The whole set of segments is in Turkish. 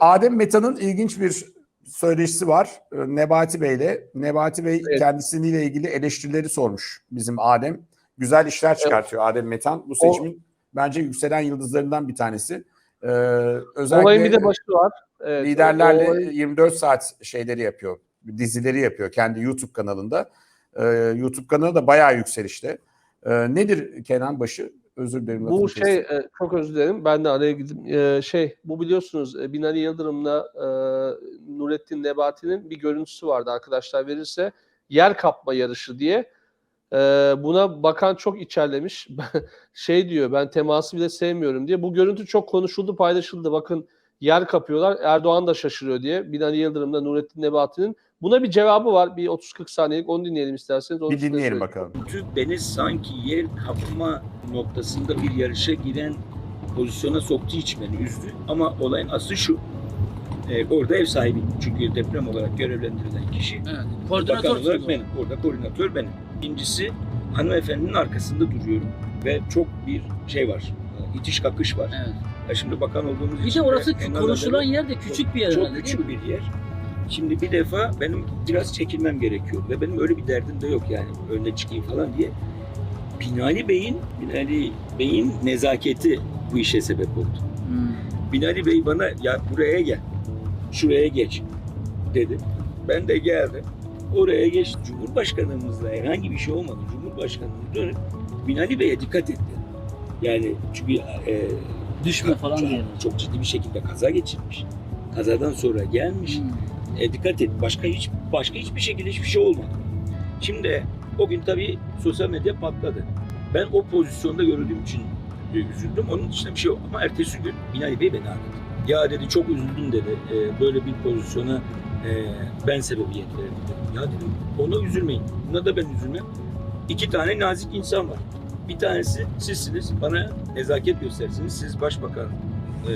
Adem Meta'nın ilginç bir söyleşisi var e, Nebati Bey'le. Nebati Bey Evet. kendisiyle ilgili eleştirileri sormuş bizim Adem. Güzel işler çıkartıyor Adem Metan. Bu seçimin bence yükselen yıldızlarından bir tanesi. Ee, özellikle Olayın bir de başı var. Evet, liderlerle o olay- 24 saat şeyleri yapıyor. Dizileri yapıyor kendi YouTube kanalında. Ee, YouTube kanalı da bayağı yükselişte. Ee, nedir Kenan başı? Özür dilerim. Bu şey e, çok özür dilerim. Ben de araya gidip e, şey bu biliyorsunuz e, Binali Yıldırım'la e, Nurettin Nebati'nin bir görüntüsü vardı arkadaşlar verirse yer kapma yarışı diye. E, buna bakan çok içerlemiş. şey diyor ben teması bile sevmiyorum diye. Bu görüntü çok konuşuldu paylaşıldı. Bakın yer kapıyorlar. Erdoğan da şaşırıyor diye. Binali Yıldırım'la Nurettin Nebati'nin. Buna bir cevabı var. Bir 30-40 saniyelik onu dinleyelim isterseniz. Onu Bir dinleyelim bakalım. Türk beni sanki yer kapma noktasında bir yarışa giren pozisyona soktuğu için beni üzdü. Ama olayın aslı şu. e, orada ev sahibi. Çünkü deprem olarak görevlendirilen kişi Evet. Koordinatör olarak benim. Orada koordinatör benim. İkincisi hanımefendinin arkasında duruyorum. Ve çok bir şey var. e, itiş kakış var. Evet. Ya şimdi bakan olduğumuz Bir için de orası konuşulan yer de küçük bir yer çok küçük bir yer. Şimdi bir defa benim biraz çekilmem gerekiyor ve benim öyle bir derdim de yok yani önüne çıkayım falan diye. Binali Bey'in Binali Bey'in nezaketi bu işe sebep oldu. Hmm. Binali Bey bana ya buraya gel, şuraya geç dedi. Ben de geldim. Oraya geç. Cumhurbaşkanımızla herhangi bir şey olmadı. Cumhurbaşkanımız dönüp Binali Bey'e dikkat etti. Yani çünkü e, Düşme falan çok, çok ciddi bir şekilde kaza geçirmiş. Kazadan sonra gelmiş. Hmm. E, dikkat et. Başka hiç başka hiçbir şekilde hiçbir şey olmadı. Şimdi o gün tabii sosyal medya patladı. Ben o pozisyonda gördüğüm için e, üzüldüm. Onun dışında bir şey yok. Ama ertesi gün Binali Bey beni aradı. Ya dedi çok üzüldüm dedi. E, böyle bir pozisyona e, ben sebebiyet verdim. Ya dedim ona üzülmeyin. Buna da ben üzülmem. İki tane nazik insan var. Bir tanesi sizsiniz. Bana nezaket gösterirsiniz. Siz başbakan e,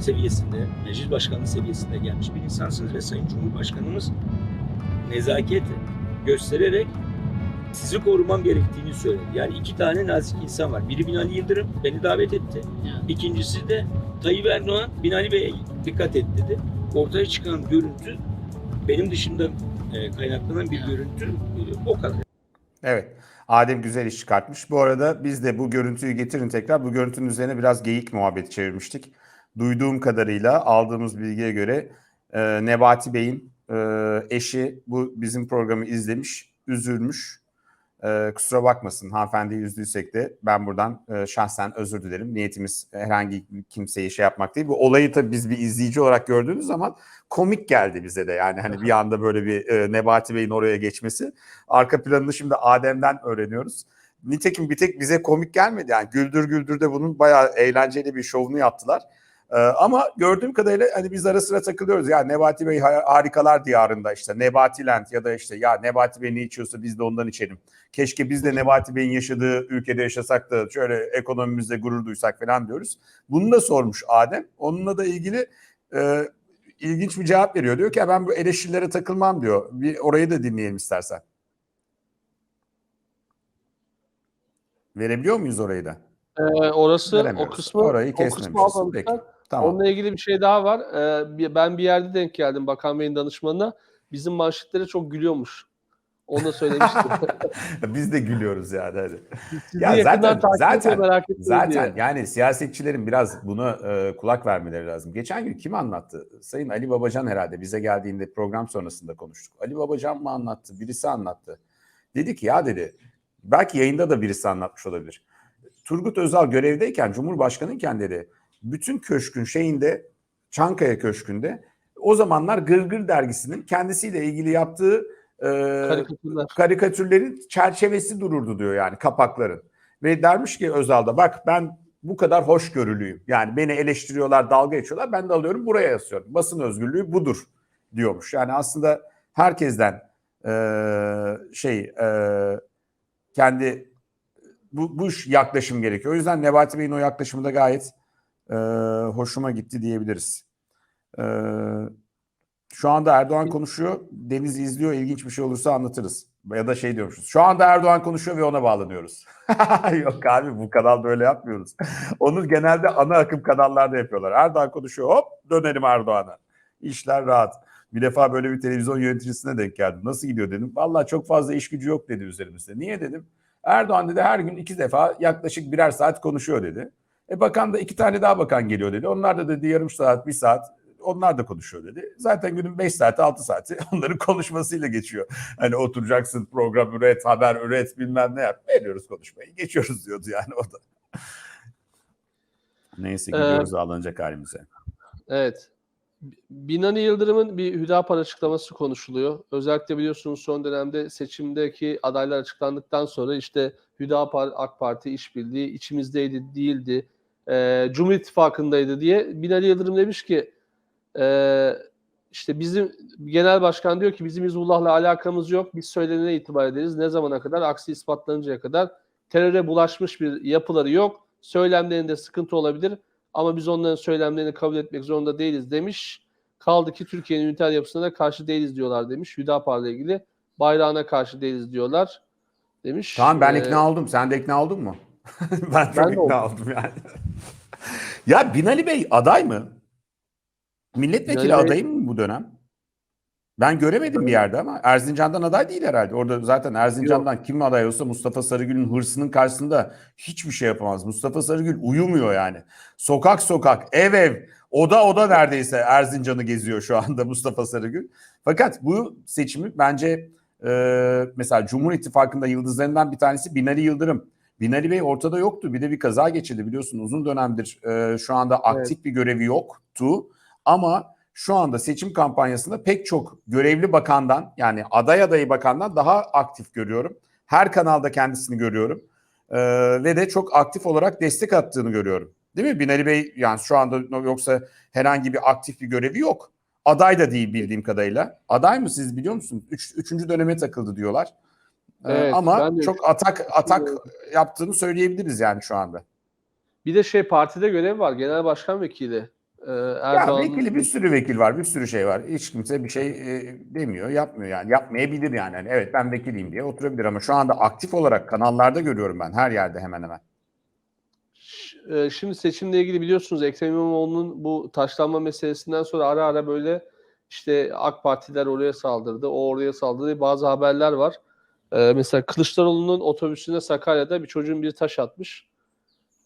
seviyesinde, meclis başkanlığı seviyesinde gelmiş bir insansınız ve Sayın Cumhurbaşkanımız nezaket göstererek sizi korumam gerektiğini söyledi. Yani iki tane nazik insan var. Biri Binali Yıldırım beni davet etti. İkincisi de Tayyip Erdoğan Binali Bey'e dikkat et dedi. Ortaya çıkan görüntü benim dışında e, kaynaklanan bir görüntü e, o kadar. Evet. Adem güzel iş çıkartmış. Bu arada biz de bu görüntüyü getirin tekrar. Bu görüntünün üzerine biraz geyik muhabbeti çevirmiştik. Duyduğum kadarıyla aldığımız bilgiye göre e, Nebati Bey'in e, eşi bu bizim programı izlemiş, üzülmüş. E, kusura bakmasın hanımefendiyi üzdüysek de ben buradan e, şahsen özür dilerim. Niyetimiz herhangi kimseyi şey yapmak değil. Bu olayı tabii biz bir izleyici olarak gördüğümüz zaman komik geldi bize de. Yani hani bir anda böyle bir e, Nebati Bey'in oraya geçmesi. Arka planını şimdi Adem'den öğreniyoruz. Nitekim bir tek bize komik gelmedi. Yani Güldür Güldür'de bunun bayağı eğlenceli bir şovunu yaptılar. Ee, ama gördüğüm kadarıyla hani biz ara sıra takılıyoruz. Ya Nebati Bey ha- harikalar diyarında işte Nebati Land ya da işte ya Nebati Bey ne içiyorsa biz de ondan içelim. Keşke biz de Nebati Bey'in yaşadığı ülkede yaşasak da şöyle ekonomimizde gurur duysak falan diyoruz. Bunu da sormuş Adem. Onunla da ilgili e, ilginç bir cevap veriyor. Diyor ki "Ya ben bu eleştirilere takılmam diyor. Bir orayı da dinleyelim istersen. Verebiliyor muyuz orayı da? Ee, orası o kısmı Orayı o kısmı kesmemişiz. almamışlar. Peki. Tamam. Onunla ilgili bir şey daha var. Ee, ben bir yerde denk geldim Bakan Bey'in danışmanına. Bizim manşetlere çok gülüyormuş. Onu da söylemiştim. Biz de gülüyoruz yani. Hadi. Sizi Ya zaten- zaten- merak Zaten diye. yani siyasetçilerin biraz buna e, kulak vermeleri lazım. Geçen gün kim anlattı? Sayın Ali Babacan herhalde bize geldiğinde program sonrasında konuştuk. Ali Babacan mı anlattı? Birisi anlattı. Dedi ki ya dedi belki yayında da birisi anlatmış olabilir. Turgut Özal görevdeyken Cumhurbaşkanıyken dedi bütün köşkün şeyinde Çankaya Köşkü'nde o zamanlar Gırgır dergisinin kendisiyle ilgili yaptığı e, Karikatürler. karikatürlerin çerçevesi dururdu diyor yani kapakların. Ve dermiş ki Özal'da bak ben bu kadar hoşgörülüyüm. Yani beni eleştiriyorlar, dalga geçiyorlar. Ben de alıyorum buraya yazıyorum. Basın özgürlüğü budur diyormuş. Yani aslında herkesten eee, şey eee, kendi bu, bu yaklaşım gerekiyor. O yüzden Nebati Bey'in o yaklaşımı da gayet eee, hoşuma gitti diyebiliriz. Eee, şu anda Erdoğan konuşuyor. Deniz izliyor. İlginç bir şey olursa anlatırız. Ya da şey diyormuşuz. Şu anda Erdoğan konuşuyor ve ona bağlanıyoruz. Yok abi bu kanal böyle yapmıyoruz. Onu genelde ana akım kanallarda yapıyorlar. Erdoğan konuşuyor hop dönelim Erdoğan'a. İşler rahat. Bir defa böyle bir televizyon yöneticisine denk geldim. Nasıl gidiyor dedim. Vallahi çok fazla iş gücü yok dedi üzerimizde. Niye dedim. Erdoğan dedi her gün iki defa yaklaşık birer saat konuşuyor dedi. E bakan da iki tane daha bakan geliyor dedi. Onlar da dedi yarım saat, bir saat onlar da konuşuyor dedi. Zaten günün 5 saati, 6 saati onların konuşmasıyla geçiyor. Hani oturacaksın program üret, haber üret bilmem ne yap. Veriyoruz konuşmayı. Geçiyoruz diyordu yani o da. Neyse gidiyoruz ağlanacak halimize. Evet. Binali Yıldırım'ın bir Hüdapar açıklaması konuşuluyor. Özellikle biliyorsunuz son dönemde seçimdeki adaylar açıklandıktan sonra işte Hüdapar AK Parti işbirliği içimizdeydi değildi. E, Cumhur İttifakı'ndaydı diye Binali Yıldırım demiş ki e, işte bizim genel başkan diyor ki bizim Hizbullah'la alakamız yok. Biz söylenene itibar ederiz. Ne zamana kadar? Aksi ispatlanıncaya kadar. Teröre bulaşmış bir yapıları yok. Söylemlerinde sıkıntı olabilir. Ama biz onların söylemlerini kabul etmek zorunda değiliz demiş. Kaldı ki Türkiye'nin üniter yapısına da karşı değiliz diyorlar demiş. Hüdapar'la ilgili bayrağına karşı değiliz diyorlar demiş. Tamam ben Ee, ikna oldum. Sen de ikna oldun mu? ben çok Ben ikna oldum yani. ya Binali Bey aday mı? Milletvekili Binali Bey- adayı mı bu dönem? Ben göremedim bir yerde ama Erzincan'dan aday değil herhalde. Orada zaten Erzincan'dan kim aday olsa Mustafa Sarıgül'ün hırsının karşısında hiçbir şey yapamaz. Mustafa Sarıgül uyumuyor yani. Sokak sokak, ev ev, oda oda neredeyse Erzincan'ı geziyor şu anda Mustafa Sarıgül. Fakat bu seçimi bence e, mesela Cumhur İttifakı'nda yıldızlarından bir tanesi Binali Yıldırım. Binali Bey ortada yoktu. Bir de bir kaza geçirdi biliyorsun uzun dönemdir e, şu anda aktif bir görevi yoktu. Ama şu anda seçim kampanyasında pek çok görevli bakandan yani aday adayı bakandan daha aktif görüyorum. Her kanalda kendisini görüyorum. Ee, ve de çok aktif olarak destek attığını görüyorum. Değil mi? Binali Bey yani şu anda yoksa herhangi bir aktif bir görevi yok. Aday da değil bildiğim kadarıyla. Aday mı siz biliyor musunuz? Üç, üçüncü döneme takıldı diyorlar. Ee, Evet, ama de çok atak atak yaptığını söyleyebiliriz yani şu anda. Bir de şey partide görev var. Genel başkan vekili. Ee, Ya Erdoğan'ın vekili bir sürü vekil var, bir sürü şey var. Hiç kimse bir şey e, demiyor, yapmıyor yani. Yapmayabilir yani. Hani evet ben vekiliyim diye oturabilir ama şu anda aktif olarak kanallarda görüyorum ben her yerde hemen hemen. E, Şimdi seçimle ilgili biliyorsunuz Ekrem İmamoğlu'nun bu taşlanma meselesinden sonra ara ara böyle işte AK Partiler oraya saldırdı, o oraya saldırdı bazı haberler var. Ee, mesela Kılıçdaroğlu'nun otobüsüne Sakarya'da bir çocuğun bir taş atmış.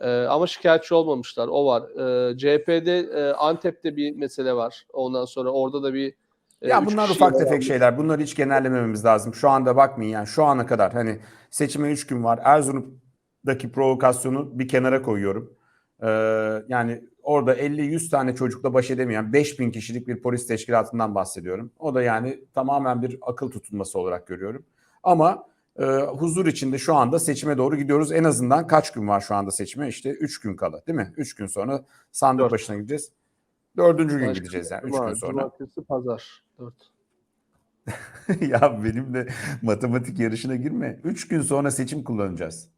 Ee, ama şikayetçi olmamışlar. O var. Ee, CHP'de e, Antep'te bir mesele var. Ondan sonra orada da bir e, Ya bunlar ufak tefek şeyler. Bunları hiç genellemememiz lazım. Şu anda bakmayın yani şu ana kadar hani seçime 3 gün var. Erzurum'daki provokasyonu bir kenara koyuyorum. Ee, yani orada 50-100 tane çocukla baş edemeyen 5000 kişilik bir polis teşkilatından bahsediyorum. O da yani tamamen bir akıl tutulması olarak görüyorum. Ama e, huzur içinde şu anda seçime doğru gidiyoruz. En azından kaç gün var şu anda seçime? İşte 3 gün kala değil mi? 3 gün sonra sandık Dört. başına gideceğiz. Dördüncü gün Başka- gideceğiz yani 3 Cuma- gün sonra. Cumartesi, pazar. Dört. ya benimle matematik yarışına girme. Üç gün sonra seçim kullanacağız.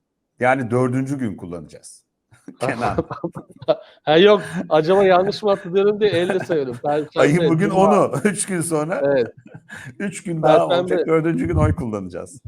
Yani dördüncü gün kullanacağız. Kenan. Ha yok acaba yanlış mı hatırlıyorum diye elle sayıyorum. Perşembe, Ayı bugün Cuma. onu. Üç gün sonra Evet. üç gün daha Perşembe. olacak. Dördüncü gün oy kullanacağız.